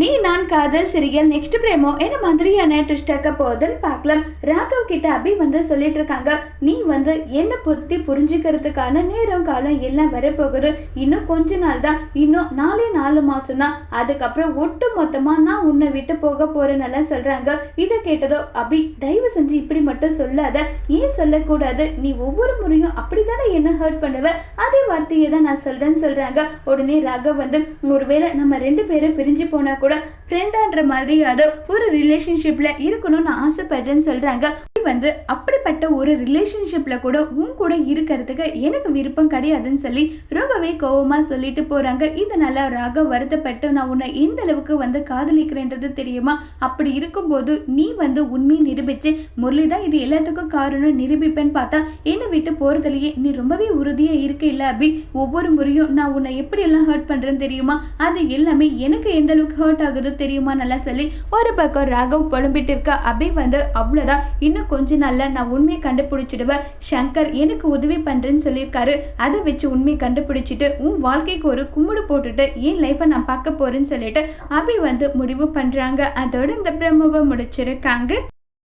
நீ நான் காதல் சிரியல் நெக்ஸ்ட் பிரேமோ என்ன மாதிரியான ட்விஸ்ட் ஆக்க போகுதுன்னு பார்க்கலாம். ராகவ் கிட்ட அபி வந்து சொல்லிட்டு இருக்காங்க. நீ வந்து என்ன பொருத்தி புரிஞ்சுக்கிறதுக்கான நேரம் காலம் எல்லாம் வரப்போகுது. இன்னும் கொஞ்ச நாள் தான். இன்னும் நாலே நாலு மாசம் தான். அதுக்கப்புறம் ஒட்டு மொத்தமா நான் உன்னை விட்டு போக போறேன்னு சொல்றாங்க. இதை கேட்டதோ அபி தயவு செஞ்சு இப்படி மட்டும் சொல்லாத. ஏன் சொல்லக்கூடாது? நீ ஒவ்வொரு முறையும் அப்படித்தானே என்ன ஹர்ட் பண்ணுவ? அதே வார்த்தையை தான் நான் சொல்றேன்னு சொல்றாங்க. உடனே ராகவ் வந்து ஒருவேளை நம்ம ரெண்டு பேரும் பிரிஞ்சு போனா கூட ஃப்ரெண்டான்ற மாதிரி ஒரு ரிலேஷன்ஷிப்ல இருக்கணும்னு ஆசைப்படுறேன்னு சொல்றாங்க. வந்து அப்படிப்பட்ட ஒரு ரிலேஷன்ஷிப்ல கூட உன் கூட இருக்கிறதுக்கு எனக்கு விருப்பம் கிடையாதுன்னு சொல்லி ரொம்பவே கோவமா சொல்லிட்டு போறாங்க. இதனால ராக வருத்தப்பட்டு நான் உன்னை எந்த அளவுக்கு வந்து காதலிக்கிறேன்றது தெரியுமா? அப்படி இருக்கும்போது நீ வந்து உண்மையை நிரூபிச்சு முரளி தான் இது எல்லாத்துக்கும் காரணம் நிரூபிப்பேன்னு பார்த்தா என்னை விட்டு போகிறதுலையே நீ ரொம்பவே உறுதியா இருக்க இல்லை அபி. ஒவ்வொரு முறையும் நான் உன்னை எப்படி எல்லாம் ஹர்ட் பண்றேன்னு தெரியுமா? அது எல்லாமே எனக்கு எந்த அளவுக்கு ஹர்ட் ஆகுது தெரியுமா? நல்லா சொல்லி ஒரு பக்கம் ராகவ் புலம்பிட்டு இருக்க. அபி வந்து அவ்வளோதான் இன்னும் கொஞ்ச நாளில் நான் உண்மையை கண்டுபிடிச்சிடுவேன். சங்கர் எனக்கு உதவி பண்ணுறேன்னு சொல்லியிருக்காரு. அதை வச்சு உண்மையை கண்டுபிடிச்சிட்டு உன் வாழ்க்கைக்கு ஒரு கும்பிடு போட்டுட்டு என் லைஃப்பை நான் பார்க்க போகிறேன்னு சொல்லிட்டு அபி வந்து முடிவு பண்ணுறாங்க அதோட இந்த பிரம்மவை முடிச்சிருக்காங்க.